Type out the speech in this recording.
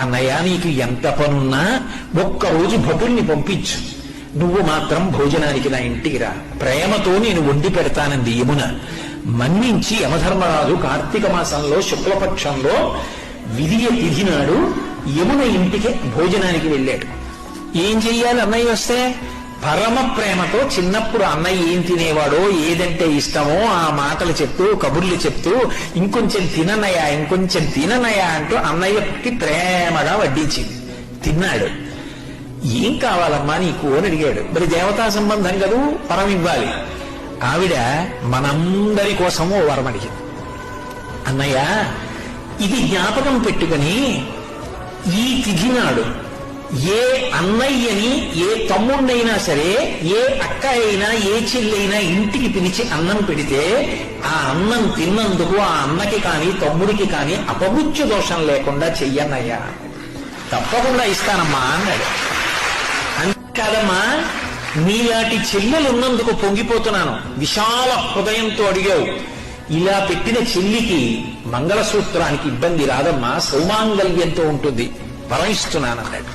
అన్నయ్య నీకు ఎంత పనున్నా ఒక్కరోజు భటుల్ని పంపించు. నువ్వు మాత్రం భోజనానికి నా ఇంటికి రా. ప్రేమతో నేను వండి పెడతానంది యమున. మన్నించి యమధర్మరాజు కార్తీక మాసంలో శుక్లపక్షంలో విధియ తిథి నాడు యమున ఇంటికి భోజనానికి వెళ్ళాడు. ఏం చెయ్యాలి అన్నయ్య వస్తే? పరమ ప్రేమతో చిన్నప్పుడు అన్నయ్య ఏం తినేవాడో ఏదంటే ఇష్టమో ఆ మాటలు చెప్తూ కబుర్లు చెప్తూ ఇంకొంచెం తిననయా ఇంకొంచెం తిననయా అంటూ అన్నయ్యకి ప్రేమగా వడ్డించింది. తిన్నాడు. ఏం కావాలమ్మా నీకు అని అడిగాడు. మరి దేవతా సంబంధం కదూ? పరం ఇవ్వాలి. ఆవిడ మనందరి కోసము ఓ వరం అడిగింది. అన్నయ్య ఇది జ్ఞాపకం పెట్టుకుని ఈ తిథి నాడు ఏ అన్నయ్యని ఏ తమ్ముడినైనా సరే ఏ అక్క అయినా ఏ చెల్లైనా ఇంటికి పిలిచి అన్నం పెడితే ఆ అన్నం తిన్నందుకు ఆ అన్నకి కానీ తమ్ముడికి కాని అపమృత్యు దోషం లేకుండా చెయ్యన్నయ్యా. తప్పకుండా ఇస్తానమ్మా అన్నాడు. అంతేకాదమ్మా నీలాంటి చెల్లెలు ఉన్నందుకు పొంగిపోతున్నాను. విశాల హృదయంతో అడిగావు. ఇలా పెట్టిన చెల్లికి మంగళసూత్రానికి ఇబ్బంది రాదమ్మా సౌమాంగల్యంతో ఉంటుంది. వరం ఇస్తున్నానన్నాడు